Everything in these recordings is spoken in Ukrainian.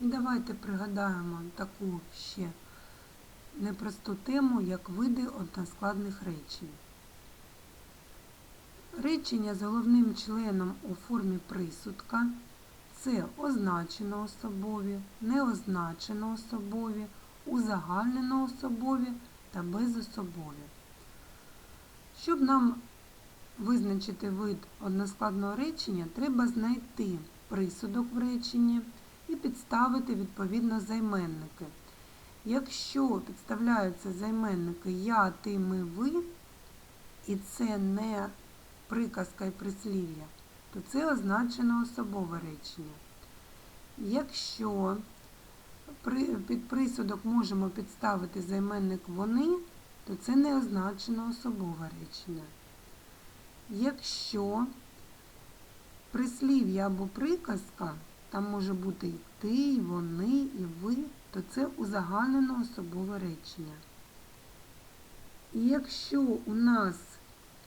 І давайте пригадаємо таку ще непросту тему, як види односкладних речень. Речення з головним членом у формі присудка це означено особові, неозначено особові, узагальнено особові та безособові. Щоб нам визначити вид односкладного речення, треба знайти присудок в реченні і підставити відповідно займенники. Якщо підставляються займенники я, ти, ми, ви, і це не приказка і прислів'я, то це означено особове речення. Якщо під присудок можемо підставити займенник вони, то це не означено особове речення. Якщо прислів'я або приказка, там може бути і ти, і вони, і ви, то це узагальнено особове речення. І якщо у нас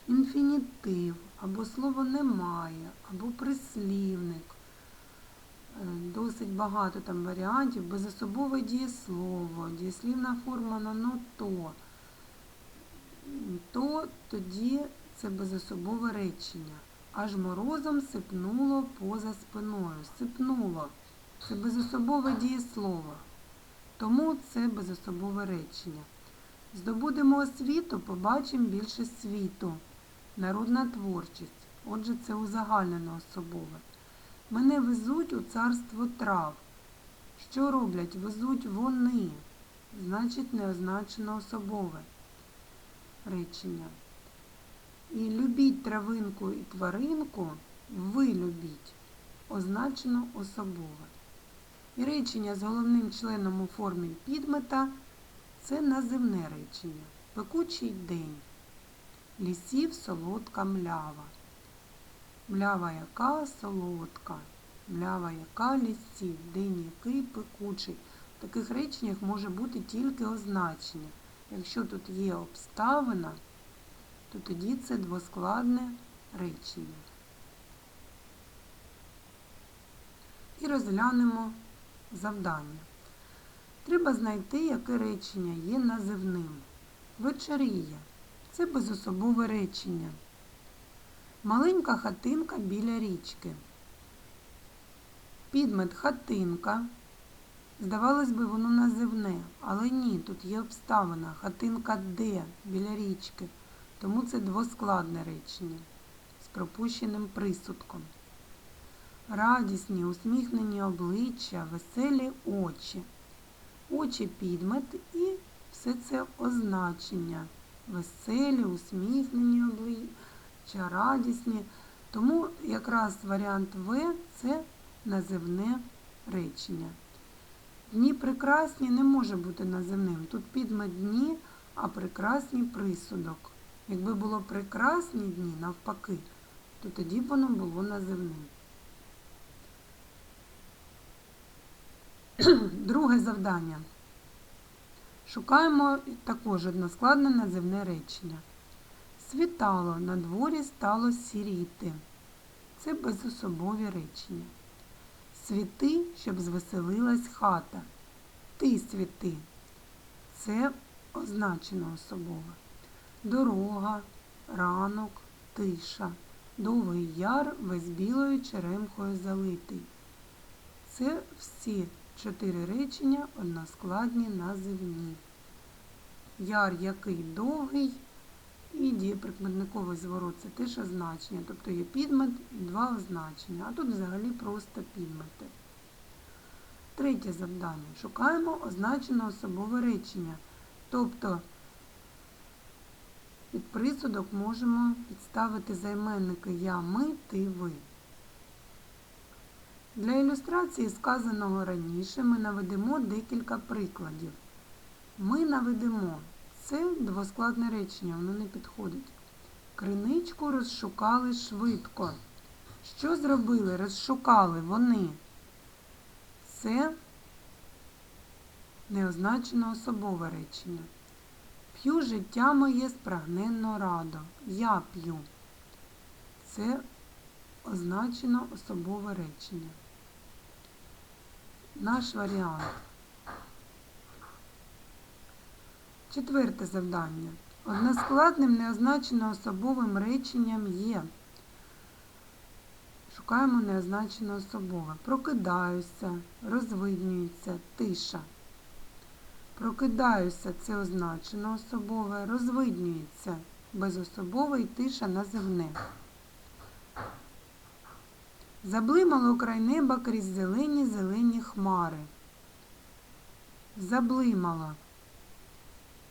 інфінітив, або слово немає, або прислівник, е, досить багато там варіантів, безособове дієслово, дієслівна форма на «но», то, то тоді це безособове речення. Аж морозом сипнуло поза спиною. Сипнуло. Це безособове дієслово. Тому це безособове речення. Здобудемо освіту, побачимо більше світу. Народна творчість. Отже, це узагальнено особове. Мене везуть у царство трав. Що роблять? Везуть вони. Значить, неозначено особове речення. І любіть травинку і тваринку, ви любіть, означено особове. І речення з головним членом у формі підмета це називне речення. Пекучий день. Лісів солодка млява. Млява яка солодка. Млява яка лісів, день який пекучий. В таких реченнях може бути тільки означення. Якщо тут є обставина, то тоді це двоскладне речення. І розглянемо завдання. Треба знайти, яке речення є називним. Вечеріє це безособове речення. Маленька хатинка біля річки. Підмет хатинка. Здавалось би, воно називне, але ні, тут є обставина. Хатинка де біля річки. Тому це двоскладне речення з пропущеним присудком. Радісні, усміхнені обличчя, веселі очі. Очі підмет і все це означення. Веселі, усміхнені обличчя, радісні. Тому якраз варіант В це називне речення. Дні прекрасні не може бути називним. Тут підмет дні, а прекрасні присудок. Якби було прекрасні дні, навпаки, то тоді б воно було називним. Друге завдання. Шукаємо також односкладне називне речення. Світало, на дворі стало сіріти. Це безособові речення. Світи, щоб звеселилась хата. Ти світи. Це означено особове. Дорога, ранок, тиша. Довгий яр весь білою черемхою залитий. Це всі чотири речення односкладні називні. Яр який довгий і дієприкметниковий зворот це теж означення. Тобто є підмет і два означення, а тут взагалі просто підмети. Третє завдання. Шукаємо означене особове речення. Тобто під присудок можемо підставити займенники я, ми, ти, ви. Для ілюстрації сказаного раніше ми наведемо декілька прикладів. Ми наведемо. Це двоскладне речення, воно не підходить. Криничку розшукали швидко. Що зробили? Розшукали вони. Це неозначено особове речення. П'ю життя моє спрагненно радо. Я п'ю. Це означено особове речення. наш варіант. Четверте завдання. Односкладним неозначено особовим реченням є. Шукаємо неозначено особове. Прокидаюся, розвиднюється, тиша. Прокидаюся це означено особове, розвиднюється безособове і тиша називне. Заблимало край неба крізь зелені зелені хмари. Заблимало.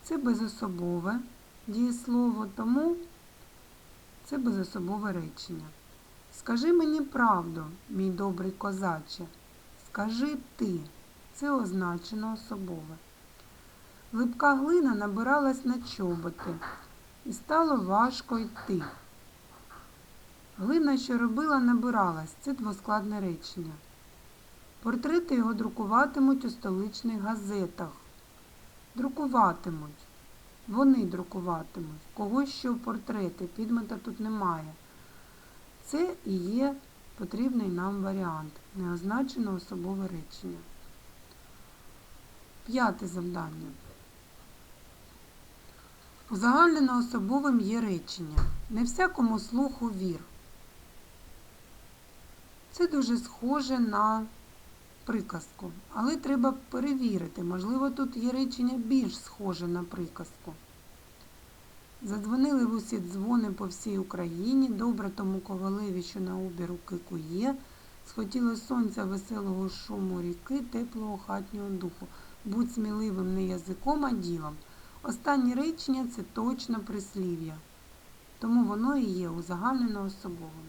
Це безособове дієслово, тому це безособове речення. Скажи мені правду, мій добрий козаче. Скажи ти. Це означено особове. Липка глина набиралась на чоботи, і стало важко йти. Глина, що робила, набиралась. Це двоскладне речення. Портрети його друкуватимуть у столичних газетах. Друкуватимуть. Вони друкуватимуть. Когось що портрети. Підмета тут немає. Це і є потрібний нам варіант. Неозначено особове речення. П'яте завдання. Узагальнено особовим є речення. Не всякому слуху вір. Це дуже схоже на приказку, але треба перевірити. Можливо, тут є речення більш схоже на приказку. Задзвонили в усі дзвони по всій Україні, добре тому ковалеві, що на обі руки кує. Схотіло сонця, веселого шуму ріки, теплого хатнього духу. Будь сміливим не язиком, а ділом. Останнє речення це точно прислів'я, тому воно і є узагальнено особовим.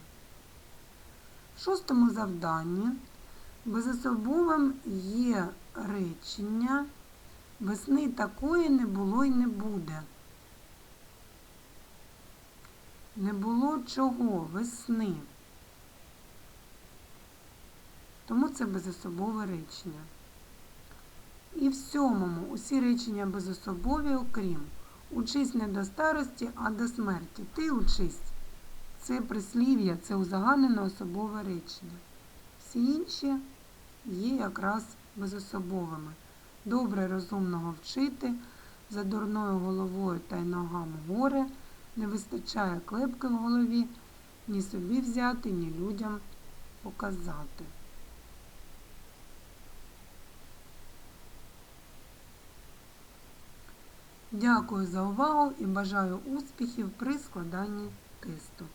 В шостому завданні безособовим є речення весни такої не було й не буде. Не було чого весни. Тому це безособове речення. І в сьомому усі речення безособові, окрім учись не до старості, а до смерті. Ти учись. Це прислів'я, це узагальнене особове речення. Всі інші є якраз безособовими. Добре розумного вчити, за дурною головою та й ногам горе, не вистачає клепки в голові, ні собі взяти, ні людям показати. Дякую за увагу і бажаю успіхів при складанні тесту.